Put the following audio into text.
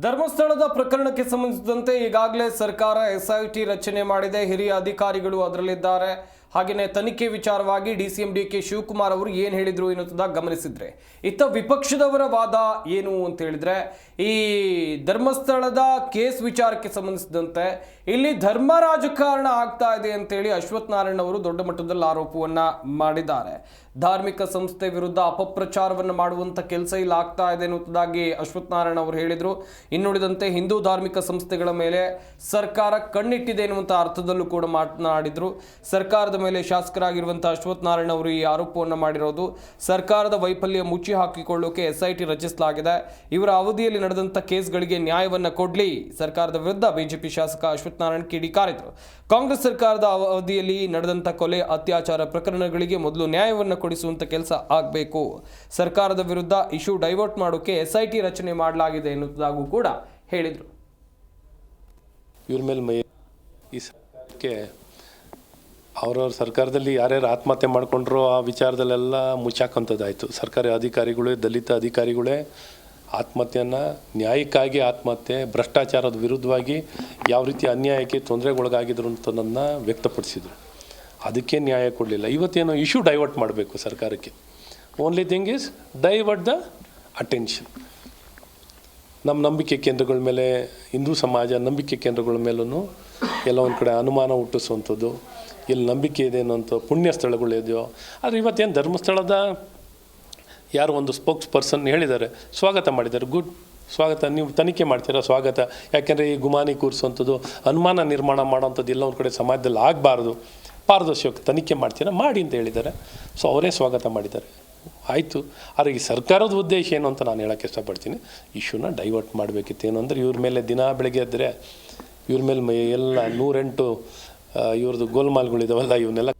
ಧರ್ಮಸ್ಥಳದ ಪ್ರಕರಣಕ್ಕೆ ಸಂಬಂಧಿಸಿದಂತೆ ಈಗಾಗಲೇ ಸರ್ಕಾರ ಎಸ್ಐಟಿ ರಚನೆ ಮಾಡಿದೆ. ಹಿರಿಯ ಅಧಿಕಾರಿಗಳು ಅದರಲ್ಲಿದ್ದಾರೆ. ಹಾಗೆಯೇ ತನಿಖೆ ವಿಚಾರವಾಗಿ D C M D K Shivakumar ಅವರು ಏನು ಹೇಳಿದರು ಎನ್ನುವುದನ್ನ ಗಮನಿಸಿದ್ರೆ, ಇತ್ತ ವಿಪಕ್ಷದವರ ವಾದ ಏನು ಅಂತ ಹೇಳಿದ್ರೆ, ಈ ಧರ್ಮಸ್ಥಳದ ಕೇಸ್ ವಿಚಾರಕ್ಕೆ ಸಂಬಂಧಿಸಿದಂತೆ ಇಲ್ಲಿ ಧರ್ಮ ರಾಜಕಾರಣ ಆಗ್ತಾ ಇದೆ ಅಂತೇಳಿ ಅಶ್ವಥ್ ನಾರಾಯಣ್ ಅವರು ದೊಡ್ಡ ಮಟ್ಟದಲ್ಲಿ ಆರೋಪವನ್ನ ಮಾಡಿದ್ದಾರೆ. ಧಾರ್ಮಿಕ ಸಂಸ್ಥೆ ವಿರುದ್ಧ ಅಪಪ್ರಚಾರವನ್ನು ಮಾಡುವಂತ ಕೆಲಸ ಇಲ್ಲಿ ಆಗ್ತಾ ಇದೆ ಎನ್ನುವುದಾಗಿ ಅಶ್ವಥ್ ನಾರಾಯಣ ಅವರು ಹೇಳಿದರು. ಇನ್ನುಳಿದಂತೆ ಹಿಂದೂ ಧಾರ್ಮಿಕ ಸಂಸ್ಥೆಗಳ ಮೇಲೆ ಸರ್ಕಾರ ಕಣ್ಣಿಟ್ಟಿದೆ ಎನ್ನುವಂಥ ಅರ್ಥದಲ್ಲೂ ಕೂಡ ಮಾತನಾಡಿದ್ರು. ಸರ್ಕಾರದ ಮೇಲೆ ಶಾಸಕರಾಗಿರುವಂತಹ ಅಶ್ವಥ್ ನಾರಾಯಣ ಅವರು ಈ ಆರೋಪವನ್ನು ಮಾಡಿರೋದು. ಸರ್ಕಾರದ ವೈಫಲ್ಯ ಮುಚ್ಚಿ ಹಾಕಿಕೊಳ್ಳೋಕೆ ಎಸ್ ಐ ಟಿ ರಚಿಸಲಾಗಿದೆ. ಇವರ ಅವಧಿಯಲ್ಲಿ ನಡೆದಂಥ ಕೇಸ್ಗಳಿಗೆ ನ್ಯಾಯವನ್ನು ಕೊಡ್ಲಿ. ಸರ್ಕಾರದ ವಿರುದ್ಧ ಬಿಜೆಪಿ ಶಾಸಕ ಅಶ್ವಥ್ ನಾರಾಯಣ್ ಕಿಡಿಕಾರಿದರು ಕಾಂಗ್ರೆಸ್ ಸರ್ಕಾರದ ಅವಧಿಯಲ್ಲಿ ನಡೆದಂಥ ಕೊಲೆ, ಅತ್ಯಾಚಾರ ಪ್ರಕರಣಗಳಿಗೆ ಮೊದಲು ನ್ಯಾಯವನ್ನು ಕೊಡಿಸುವಂತ ಕೆಲಸ ಆಗಬೇಕು. ಸರ್ಕಾರದ ವಿರುದ್ಧ ಇಶ್ಯೂ ಡೈವರ್ಟ್ ಮಾಡೋಕೆ ಎಸ್ ಐ ಟಿ ರಚನೆ ಮಾಡಲಾಗಿದೆ ಎನ್ನುವುದಾಗೂ ಕೂಡ ಹೇಳಿದರು. ಇವ್ರ ಮೇಲೆ ಈ ಸರ್ಕಾರಕ್ಕೆ ಅವ್ರವ್ರ ಸರ್ಕಾರದಲ್ಲಿ ಯಾರ್ಯಾರು ಆತ್ಮಹತ್ಯೆ ಮಾಡಿಕೊಂಡ್ರೋ ಆ ವಿಚಾರದಲ್ಲೆಲ್ಲ ಮುಚ್ಚಾಕಂಥದ್ದಾಯಿತು ಸರ್ಕಾರಿ ಅಧಿಕಾರಿಗಳೇ, ದಲಿತ ಅಧಿಕಾರಿಗಳೇ ಆತ್ಮಹತ್ಯೆಯನ್ನು ನ್ಯಾಯಕ್ಕಾಗಿ ಆತ್ಮಹತ್ಯೆ, ಭ್ರಷ್ಟಾಚಾರದ ವಿರುದ್ಧವಾಗಿ ಯಾವ ರೀತಿ ಅನ್ಯಾಯಕ್ಕೆ ತೊಂದರೆಗೊಳಗಾಗಿದ್ರು ಅಂತ ನನ್ನ ವ್ಯಕ್ತಪಡಿಸಿದರು. ಅದಕ್ಕೆ ನ್ಯಾಯ ಕೊಡಲಿಲ್ಲ. ಇವತ್ತೇನು ಇಶ್ಯೂ ಡೈವರ್ಟ್ ಮಾಡಬೇಕು ಸರ್ಕಾರಕ್ಕೆ. Only thing is divert the attention ನಮ್ಮ ನಂಬಿಕೆ ಕೇಂದ್ರಗಳ ಮೇಲೆ, ಹಿಂದೂ ಸಮಾಜ ನಂಬಿಕೆ ಕೇಂದ್ರಗಳ ಮೇಲೂ ಎಲ್ಲ ಕಡೆ ಅನುಮಾನ ಹುಟ್ಟಿಸುವಂಥದ್ದು. ಎಲ್ಲಿ ನಂಬಿಕೆ ಇದೆ ಅನ್ನೋಂಥ ಪುಣ್ಯ ಸ್ಥಳಗಳಿದೆಯೋ ಆದರೆ ಇವತ್ತೇನು ಧರ್ಮಸ್ಥಳದ ಯಾರು ಒಂದು ಸ್ಪೋಕ್ಸ್ ಪರ್ಸನ್ ಹೇಳಿದ್ದಾರೆ, ಸ್ವಾಗತ ಮಾಡಿದ್ದಾರೆ. ಗುಡ್. ಸ್ವಾಗತ. ನೀವು ತನಿಖೆ ಮಾಡ್ತೀರಾ ಸ್ವಾಗತ. ಯಾಕೆಂದರೆ ಈ ಗುಮಾನಿ ಕೂರಿಸುವಂಥದ್ದು, ಅನುಮಾನ ನಿರ್ಮಾಣ ಮಾಡೋವಂಥದ್ದು ಎಲ್ಲ ಒಂದು ಕಡೆ ಸಮಾಜದಲ್ಲಿ ಆಗಬಾರ್ದು. ಪಾರದರ್ಶಕ ತನಿಖೆ ಮಾಡ್ತೀರಾ? ಮಾಡಿ ಅಂತ ಹೇಳಿದ್ದಾರೆ. ಸೊ ಅವರೇ ಸ್ವಾಗತ ಮಾಡಿದ್ದಾರೆ. ಆಯಿತು. ಆದರೆ ಈ ಸರ್ಕಾರದ ಉದ್ದೇಶ ಏನು ಅಂತ ನಾನು ಹೇಳೋಕ್ಕೆ ಇಷ್ಟಪಡ್ತೀನಿ. ಇಶ್ಯೂನ ಡೈವರ್ಟ್ ಮಾಡಬೇಕಿತ್ತು. ಏನು ಅಂದರೆ ಇವ್ರ ಮೇಲೆ ದಿನ ಬೆಳಗ್ಗೆ ಎದ್ದರೆ ಇವ್ರ ಮೇಲೆ ಎಲ್ಲ ನೂರೆಂಟು ಇವ್ರದ್ದು ಗೋಲ್ಮಾಲ್ಗಳಿದಾವಲ್ಲ ಇವನ್ನೆಲ್ಲ